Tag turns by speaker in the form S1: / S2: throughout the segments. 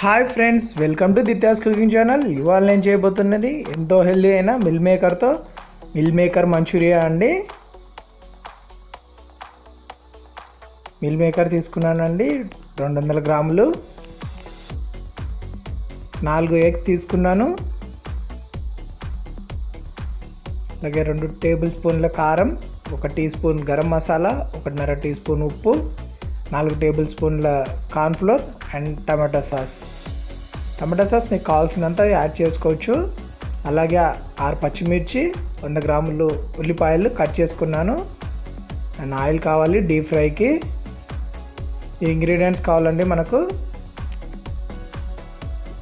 S1: Hi friends welcome to దిత్యాస్ cooking channel ఇవాళ నేను చేయబోతున్నది ఎంతో హెల్దీ అయిన మిల్ మేకర్తో మిల్ మేకర్ మంచూరియా అండి. మిల్ మేకర్ తీసుకున్నానండి రెండు వందల గ్రాములు. నాలుగు ఎగ్ తీసుకున్నాను. అలాగే రెండు టేబుల్ స్పూన్ల కారం ఒక టీ స్పూన్ గరం మసాలా ఒకటిన్నర టీ స్పూన్ ఉప్పు. నాలుగు టేబుల్ స్పూన్ల cornflour and tomato sauce. Tomato sauce మీకు కావాల్సినంత యాడ్ చేసుకోవచ్చు. అలాగే ఆరు పచ్చిమిర్చి వంద గ్రాములు ఉల్లిపాయలు కట్ చేసుకున్నాను. అండ్ ఆయిల్ కావాలి డీప్ ఫ్రైకి. ఈ ఇంగ్రీడియంట్స్ కావాలండి మనకు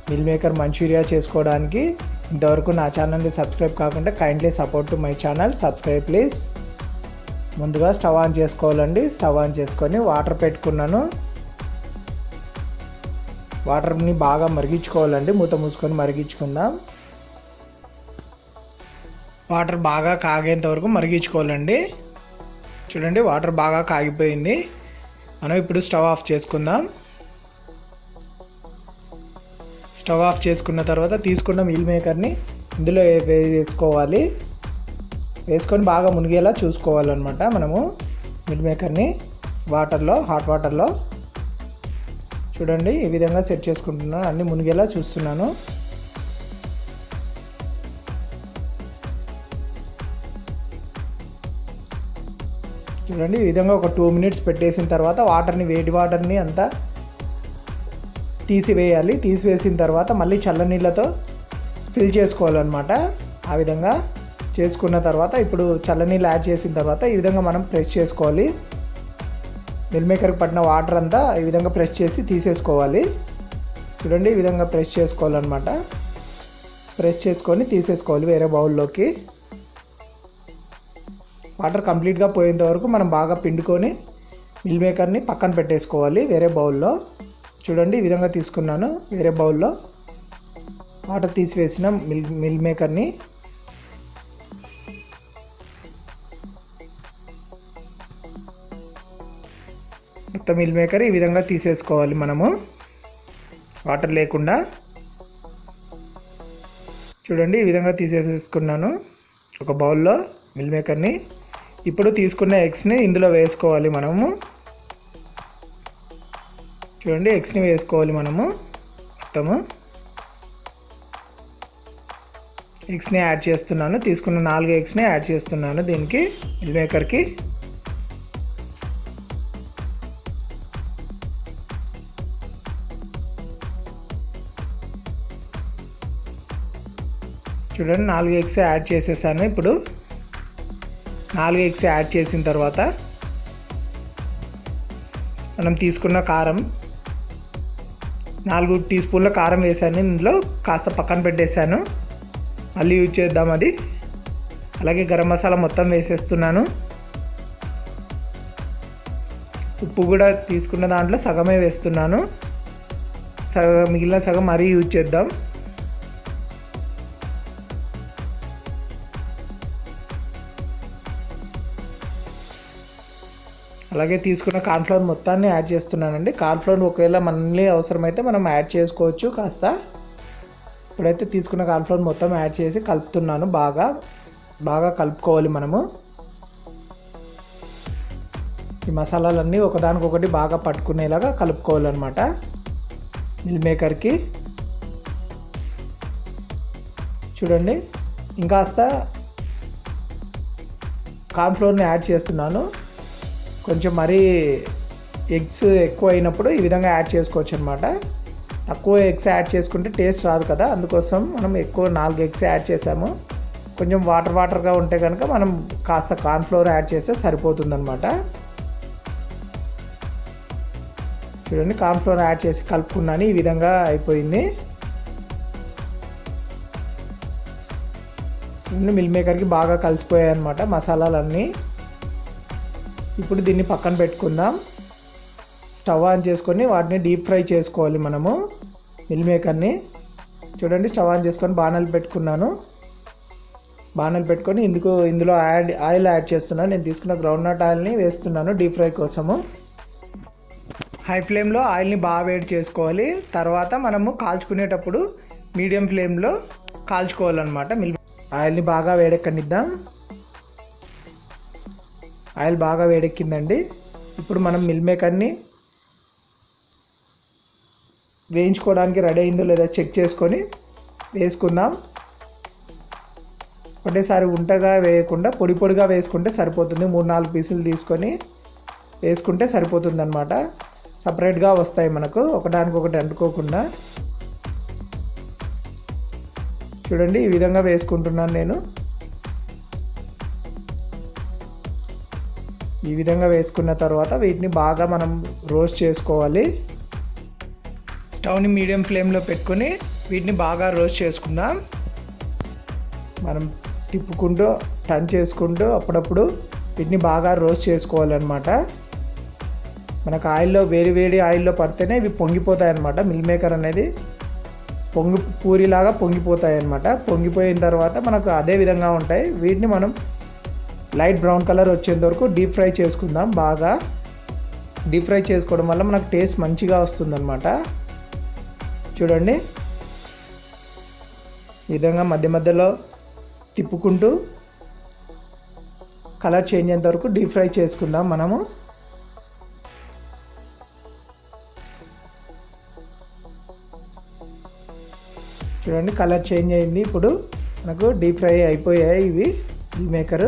S1: మిల్ మేకర్ మంచూరియా చేసుకోవడానికి. ఇంతవరకు నా ఛానల్ని సబ్స్క్రైబ్ కాకుండా kindly support to my channel. Subscribe please. ముందుగా స్టవ్ ఆన్ చేసుకోవాలండి. స్టవ్ ఆన్ చేసుకొని వాటర్ పెట్టుకున్నాను. వాటర్ని బాగా మరిగించుకోవాలండి. మూత మూసుకొని మరిగించుకుందాం. వాటర్ బాగా కాగేంత వరకు మరిగించుకోవాలండి. చూడండి వాటర్ బాగా కాగిపోయింది. మనం ఇప్పుడు స్టవ్ ఆఫ్ చేసుకుందాం. స్టవ్ ఆఫ్ చేసుకున్న తర్వాత తీసుకున్న మీల్ మేకర్ని ఇందులో వేసుకోవాలి. వేసుకొని బాగా మునిగేలా చూసుకోవాలన్నమాట మనము మిల్ మేకర్ని. వాటర్లో హాట్ వాటర్లో. చూడండి ఈ విధంగా సెట్ చేసుకుంటున్నాను. అన్నీ మునిగేలా చూస్తున్నాను. చూడండి ఈ విధంగా ఒక టూ మినిట్స్ పెట్టేసిన తర్వాత వాటర్ని వేడి వాటర్ని అంతా తీసివేయాలి. తీసివేసిన తర్వాత మళ్ళీ చల్లనీళ్ళతో ఫిల్ చేసుకోవాలన్నమాట. ఆ విధంగా చేసుకున్న తర్వాత ఇప్పుడు చల్లనీళ్ళు యాడ్ చేసిన తర్వాత ఈ విధంగా మనం ప్రెస్ చేసుకోవాలి. మిల్ మేకర్కి పట్టిన వాటర్ అంతా ఈ విధంగా ప్రెస్ చేసి తీసేసుకోవాలి. చూడండి ఈ విధంగా ప్రెస్ చేసుకోవాలన్నమాట. ప్రెస్ చేసుకొని తీసేసుకోవాలి వేరే బౌల్లోకి. వాటర్ కంప్లీట్గా పోయేంత వరకు మనం బాగా పిండుకొని మిల్ మేకర్ని పక్కన పెట్టేసుకోవాలి వేరే బౌల్లో. చూడండి ఈ విధంగా తీసుకున్నాను వేరే బౌల్లో. వాటర్ తీసివేసిన మిల్ మిల్ మేకర్ని మొత్తం మిల్ మేకర్ ఈ విధంగా తీసేసుకోవాలి మనము. వాటర్ లేకుండా. చూడండి ఈ విధంగా తీసేసుకున్నాను. ఒక బౌల్లో మిల్ మేకర్ని ఇప్పుడు తీసుకున్న ఎగ్స్ని ఇందులో వేసుకోవాలి మనము. చూడండి ఎగ్స్ని వేసుకోవాలి మనము మొత్తము. ఎగ్స్ని యాడ్ చేస్తున్నాను. తీసుకున్న నాలుగు ఎగ్స్ని యాడ్ చేస్తున్నాను దీనికి మిల్ మేకర్కి చూడండి నాలుగు ఎగ్స్ యాడ్ చేసేసాను. ఇప్పుడు నాలుగు ఎగ్స్ యాడ్ చేసిన తర్వాత మనం తీసుకున్న కారం నాలుగు టీ స్పూన్ల కారం వేసాను. ఇందులో కాస్త పక్కన పెట్టేశాను. మళ్ళీ యూజ్ చేద్దాం అది. అలాగే గరం మసాలా మొత్తం వేసేస్తున్నాను. ఉప్పు కూడా తీసుకున్న దాంట్లో సగమే వేస్తున్నాను. సగం మిగిలిన సగం మరీ యూజ్ చేద్దాం. అలాగే తీసుకున్న కార్న్ఫ్లవర్ మొత్తాన్ని యాడ్ చేస్తున్నానండి. కార్న్ఫ్లవర్ ఒకవేళ మళ్ళీ అవసరమైతే మనం యాడ్ చేసుకోవచ్చు. కాస్త ఇప్పుడైతే తీసుకున్న కార్న్ఫ్లవర్ మొత్తం యాడ్ చేసి కలుపుతున్నాను బాగా. బాగా కలుపుకోవాలి మనము. ఈ మసాలాలన్నీ ఒకదానికొకటి బాగా పట్టుకునేలాగా కలుపుకోవాలన్నమాట. మిల్ మేకర్కి. చూడండి. ఇంకాస్త కార్న్ఫ్లోర్ని యాడ్ చేస్తున్నాను. కొంచెం మరీ ఎగ్స్ ఎక్కువ అయినప్పుడు ఈ విధంగా యాడ్ చేసుకోవచ్చు అనమాట తక్కువ ఎగ్స్ యాడ్ చేసుకుంటే టేస్ట్ రాదు కదా అందుకోసం మనం ఎక్కువ నాలుగు ఎగ్స్ యాడ్ చేసాము కొంచెం వాటర్ వాటర్గా ఉంటే కనుక మనం కాస్త కార్న్ఫ్లోర్ యాడ్ చేస్తే సరిపోతుందనమాట చూడండి కార్న్ఫ్లోర్ యాడ్ చేసి కలుపుకున్నాను ఈ విధంగా అయిపోయింది. మిల్ మేకర్కి బాగా కలిసిపోయాయి అనమాట మసాలాలన్నీ. ఇప్పుడు దీన్ని పక్కన పెట్టుకుందాం. స్టవ్ ఆన్ చేసుకొని వాటిని డీప్ ఫ్రై చేసుకోవాలి మనము మిల్ మేకర్ని. చూడండి స్టవ్ ఆన్ చేసుకొని బాణాలు పెట్టుకున్నాను. బాణాలు పెట్టుకొని ఇందుకు ఇందులో యాడ్ ఆయిల్ యాడ్ చేస్తున్నాను. నేను తీసుకున్న గ్రౌండ్ నట్ ఆయిల్ని వేస్తున్నాను డీప్ ఫ్రై కోసము. హై ఫ్లేమ్లో ఆయిల్ని బాగా వేడి చేసుకోవాలి. తర్వాత మనము కాల్చుకునేటప్పుడు మీడియం ఫ్లేమ్లో కాల్చుకోవాలన్నమాట. మిల్ ఆయిల్ని బాగా వేడెక్కనిద్దాం. ఆయిల్ బాగా వేడెక్కిందండి. ఇప్పుడు మనం మిల్ మేకర్ని వేయించుకోవడానికి రెడీ అయిందో లేదో చెక్ చేసుకొని వేసుకుందాం. ఒకటేసారి ఉంటగా వేయకుండా పొడి పొడిగా వేసుకుంటే సరిపోతుంది. మూడు నాలుగు పీసులు తీసుకొని వేసుకుంటే సరిపోతుంది అనమాట సపరేట్గా వస్తాయి మనకు ఒకదానికొకటి అంటుకోకుండా. చూడండి ఈ విధంగా వేసుకుంటున్నాను నేను. ఈ విధంగా వేసుకున్న తర్వాత వీటిని బాగా మనం రోస్ట్ చేసుకోవాలి. స్టవ్ని మీడియం ఫ్లేమ్లో పెట్టుకొని వీటిని బాగా రోస్ట్ చేసుకుందాం. మనం తిప్పుకుంటూ టన్ చేసుకుంటూ అప్పుడప్పుడు వీటిని బాగా రోస్ట్ చేసుకోవాలన్నమాట. మనకు ఆయిల్లో వేడి వేడి ఆయిల్లో పడితేనే ఇవి పొంగిపోతాయి అన్నమాట మిల్ మేకర్ అనేది పొంగి పూరిలాగా పొంగిపోతాయి అన్నమాట పొంగిపోయిన తర్వాత మనకు అదే విధంగా ఉంటాయి. వీటిని మనం లైట్ బ్రౌన్ కలర్ వచ్చేంత వరకు డీప్ ఫ్రై చేసుకుందాం బాగా. డీప్ ఫ్రై చేసుకోవడం వల్ల మనకు టేస్ట్ మంచిగా వస్తుందన్నమాట. చూడండి. ఈ విధంగా మధ్య మధ్యలో తిప్పుకుంటూ కలర్ చేంజ్ అయ్యేంత వరకు డీప్ ఫ్రై చేసుకుందాం మనము. చూడండి కలర్ చేంజ్ అయింది. ఇప్పుడు మనకు డీప్ ఫ్రై అయిపోయాయి ఇవి ఈ మేకర్.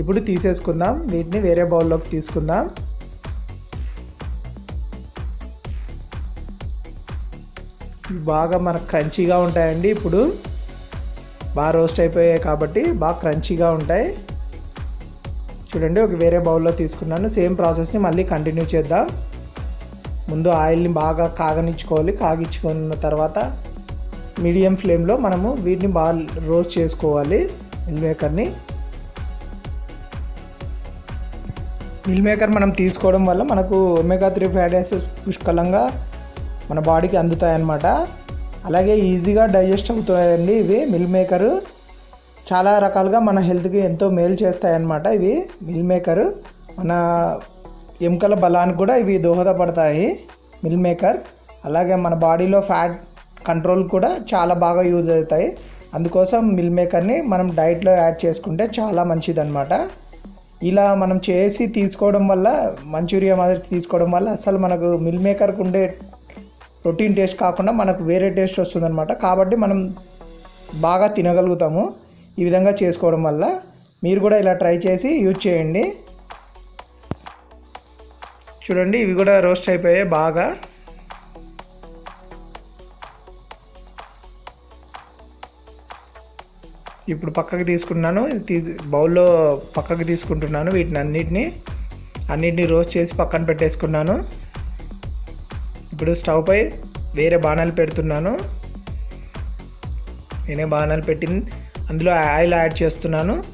S1: ఇప్పుడు తీసేసుకుందాం. వీటిని వేరే బౌల్లోకి తీసుకుందాం. బాగా మనకు క్రంచీగా ఉంటాయండి ఇప్పుడు. బాగా రోస్ట్ అయిపోయాయి కాబట్టి బాగా క్రంచీగా ఉంటాయి. చూడండి ఒక వేరే బౌల్లో తీసుకున్నాను. సేమ్ ప్రాసెస్ని మళ్ళీ కంటిన్యూ చేద్దాం. ముందు ఆయిల్ని బాగా కాగనిచ్చుకోవాలి. కాగించుకున్న తర్వాత మీడియం ఫ్లేమ్లో మనము వీటిని బాగా రోస్ట్ చేసుకోవాలి. మిల్ మేకర్ని మిల్ మేకర్ మనం తీసుకోవడం వల్ల మనకు ఒమేగా త్రీ ఫ్యాటీ యాసిడ్స్ పుష్కలంగా మన బాడీకి అందుతాయన్నమాట. అలాగే ఈజీగా డైజెస్ట్ అవుతాయండి ఇవి. మిల్ మేకర్ చాలా రకాలుగా మన హెల్త్కి ఎంతో మేలు చేస్తాయన్నమాట ఇవి. మిల్ మేకర్ మన ఎముకల బలానికి కూడా ఇవి దోహదపడతాయి మిల్ మేకర్ అలాగే మన బాడీలో ఫ్యాట్ కంట్రోల్ కూడా చాలా బాగా యూజ్ అవుతాయి. అందుకోసం మిల్ మేకర్ని మనం డైట్లో యాడ్ చేసుకుంటే చాలా మంచిదన్నమాట. ఇలా మనం చేసి తీసుకోవడం వల్ల మంచూరియా మాదిరి తీసుకోవడం వల్ల అసలు మనకు మిల్ మేకర్కి ఉండే ప్రోటీన్ టేస్ట్ కాకుండా మనకు వేరే టేస్ట్ వస్తుందన్నమాట. కాబట్టి మనం బాగా తినగలుగుతాము ఈ విధంగా చేసుకోవడం వల్ల. మీరు కూడా ఇలా ట్రై చేసి యూజ్ చేయండి. చూడండి ఇవి కూడా రోస్ట్ అయిపోయాయి బాగా. ఇప్పుడు పక్కకి తీసుకున్నాను బౌల్లో పక్కకి తీసుకుంటున్నాను వీటిని అన్నిటిని. అన్నిటిని రోస్ట్ చేసి పక్కన పెట్టేసుకున్నాను. ఇప్పుడు స్టవ్ పై వేరే బాణాలు పెడుతున్నాను. నేనే బాణాలు పెట్టి అందులో ఆయిల్ యాడ్ చేస్తున్నాను.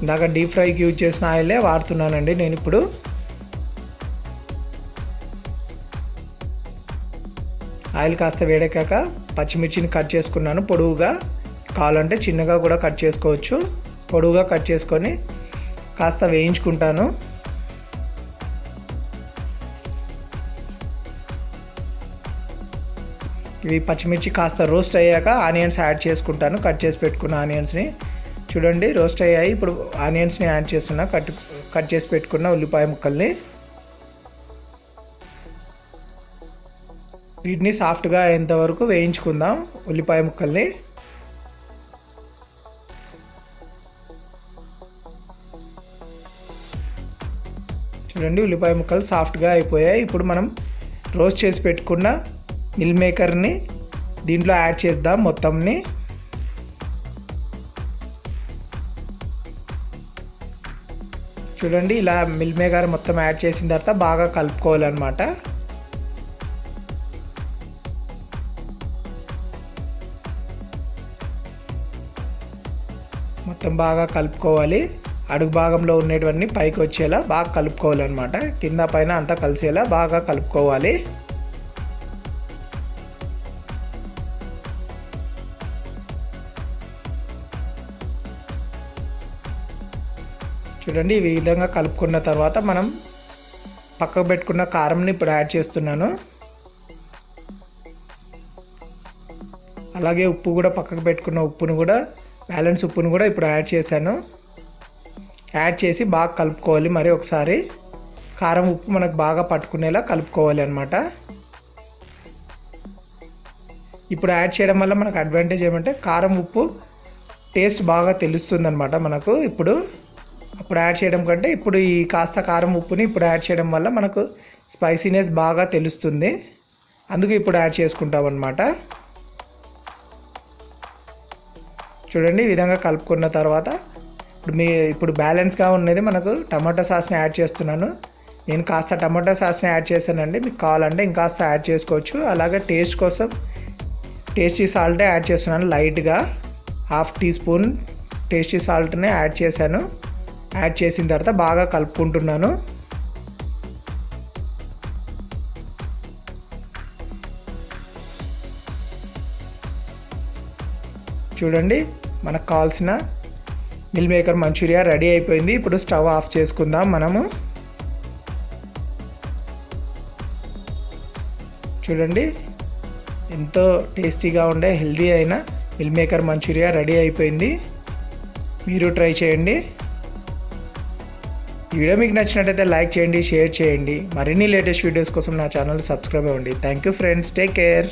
S1: ఇందాక డీప్ ఫ్రైకి యూజ్ చేసిన ఆయిలే వాడుతున్నానండి నేను ఇప్పుడు. ఆయిల్ కాస్త వేడెక్కాక పచ్చిమిర్చిని కట్ చేసుకున్నాను పొడవుగా. కావాలంటే చిన్నగా కూడా కట్ చేసుకోవచ్చు. పొడవుగా కట్ చేసుకొని కాస్త వేయించుకుంటాను. ఇవి పచ్చిమిర్చి కాస్త రోస్ట్ అయ్యాక ఆనియన్స్ యాడ్ చేసుకుంటాను. కట్ చేసి పెట్టుకున్న ఆనియన్స్ని. చూడండి రోస్ట్ అయ్యాయి. ఇప్పుడు ఆనియన్స్ని యాడ్ చేస్తున్నా. కట్ కట్ చేసి పెట్టుకున్న ఉల్లిపాయ ముక్కల్ని. వీటిని సాఫ్ట్గా అయ్యేంత వరకు వేయించుకుందాం ఉల్లిపాయ ముక్కల్ని. చూడండి ఉల్లిపాయ ముక్కలు సాఫ్ట్గా అయిపోయాయి. ఇప్పుడు మనం రోస్ట్ చేసి పెట్టుకున్న మిల్ మేకర్ని దీంట్లో యాడ్ చేద్దాం మొత్తంని. చూడండి ఇలా మిల్ మేకర్ మొత్తం యాడ్ చేసిన తర్వాత బాగా కలుపుకోవాలన్నమాట. మొత్తం బాగా కలుపుకోవాలి. అడుగు భాగంలో ఉండేటివన్నీ పైకి వచ్చేలా బాగా కలుపుకోవాలన్నమాట కింద పైన అంతా కలిసేలా బాగా కలుపుకోవాలి. చూడండి ఈ విధంగా కలుపుకున్న తర్వాత మనం పక్కకు పెట్టుకున్న కారంని ఇప్పుడు యాడ్ చేస్తున్నాను. అలాగే ఉప్పు కూడా పక్కకు పెట్టుకున్న ఉప్పును కూడా బ్యాలెన్స్ ఉప్పును కూడా ఇప్పుడు యాడ్ చేశాను. యాడ్ చేసి బాగా కలుపుకోవాలి. మరి ఒకసారి కారం ఉప్పు మనకు బాగా పట్టుకునేలా కలుపుకోవాలి అనమాట ఇప్పుడు యాడ్ చేయడం వల్ల మనకు అడ్వాంటేజ్ ఏమంటే కారం ఉప్పు టేస్ట్ బాగా తెలుస్తుంది అనమాట మనకు. ఇప్పుడు అప్పుడు యాడ్ చేయడం కంటే ఇప్పుడు ఈ కాస్త కారం ఉప్పుని ఇప్పుడు యాడ్ చేయడం వల్ల మనకు స్పైసీనెస్ బాగా తెలుస్తుంది. అందుకు ఇప్పుడు యాడ్ చేసుకుంటాం అనమాట చూడండి ఈ విధంగా కలుపుకున్న తర్వాత ఇప్పుడు మీ ఇప్పుడు బ్యాలెన్స్గా ఉన్నది మనకు టమాటా సాస్ని యాడ్ చేస్తున్నాను. నేను కాస్త టమాటా సాస్ని యాడ్ చేశానండి. మీకు కావాలంటే ఇంకాస్త యాడ్ చేసుకోవచ్చు. అలాగే టేస్ట్ కోసం టేస్టీ సాల్టే యాడ్ చేస్తున్నాను లైట్గా. హాఫ్ టీ స్పూన్ టేస్టీ సాల్ట్ని యాడ్ చేశాను. యాడ్ చేసిన తర్వాత బాగా కలుపుకుంటున్నాను. చూడండి మనకు కావాల్సిన మిల్ మేకర్ మంచూరియా రెడీ అయిపోయింది. ఇప్పుడు స్టవ్ ఆఫ్ చేసుకుందాం మనము. చూడండి ఎంతో టేస్టీగా ఉండే హెల్దీ అయిన మిల్ మేకర్ మంచూరియా రెడీ అయిపోయింది. మీరు ట్రై చేయండి. ఈ వీడియో మీకు నచ్చినట్టయితే లైక్ చేయండి షేర్ చేయండి. మరిన్ని లేటెస్ట్ వీడియోస్ కోసం నా ఛానల్ సబ్స్క్రైబ్ అవ్వండి. Thank you friends. Take care.